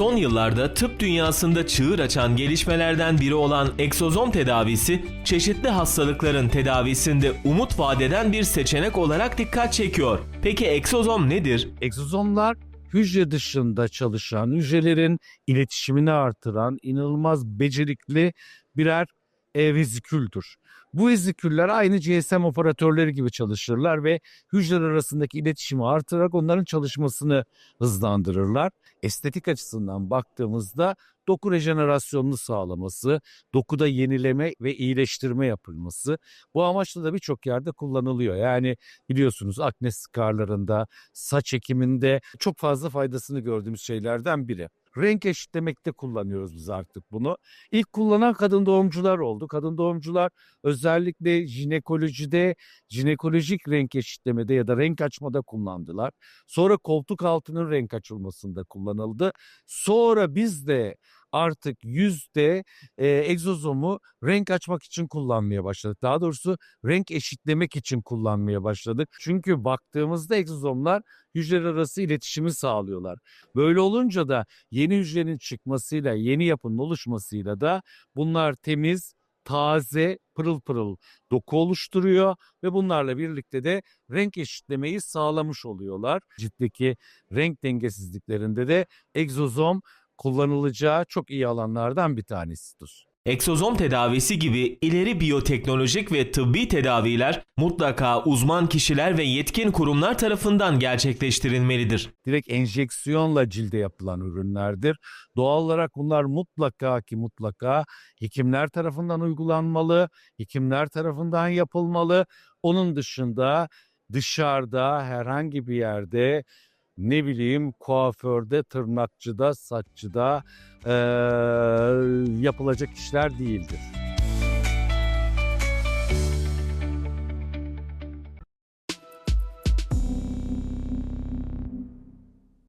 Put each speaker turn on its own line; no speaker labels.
Son yıllarda tıp dünyasında çığır açan gelişmelerden biri olan egzozom tedavisi, çeşitli hastalıkların tedavisinde umut vadeden bir seçenek olarak dikkat çekiyor. Peki egzozom nedir?
Egzozomlar hücre dışında çalışan, hücrelerin iletişimini artıran inanılmaz becerikli birer veziküldür. Bu veziküller aynı GSM operatörleri gibi çalışırlar ve hücreler arasındaki iletişimi artırarak onların çalışmasını hızlandırırlar. Estetik açısından baktığımızda doku rejenerasyonunu sağlaması, dokuda yenileme ve iyileştirme yapılması bu amaçla da birçok yerde kullanılıyor. Yani biliyorsunuz akne skarlarında, saç ekiminde çok fazla faydasını gördüğümüz şeylerden biri. Renk eşitlemekte kullanıyoruz biz artık bunu. İlk kullanan kadın doğumcular oldu. Kadın doğumcular özellikle jinekolojide, jinekolojik renk eşitlemede ya da renk açmada kullandılar. Sonra koltuk altının renk açılmasında kullanıldı. Sonra biz de artık yüzde e, egzozomu renk açmak için kullanmaya başladık. Daha doğrusu renk eşitlemek için kullanmaya başladık. Çünkü baktığımızda egzozomlar hücreler arası iletişimi sağlıyorlar. Böyle olunca da yeni hücrenin çıkmasıyla, yeni yapının oluşmasıyla da bunlar temiz, taze, pırıl pırıl doku oluşturuyor ve bunlarla birlikte de renk eşitlemeyi sağlamış oluyorlar. Ciltteki renk dengesizliklerinde de egzozom kullanılacağı çok iyi alanlardan bir tanesidir.
Egzozom tedavisi gibi ileri biyoteknolojik ve tıbbi tedaviler mutlaka uzman kişiler ve yetkin kurumlar tarafından gerçekleştirilmelidir.
direkt enjeksiyonla cilde yapılan ürünlerdir. Doğal olarak bunlar mutlaka ki mutlaka hekimler tarafından uygulanmalı, hekimler tarafından yapılmalı. Onun dışında dışarıda herhangi bir yerde ne bileyim kuaförde, tırnakçıda, saççıda eee, yapılacak işler değildir.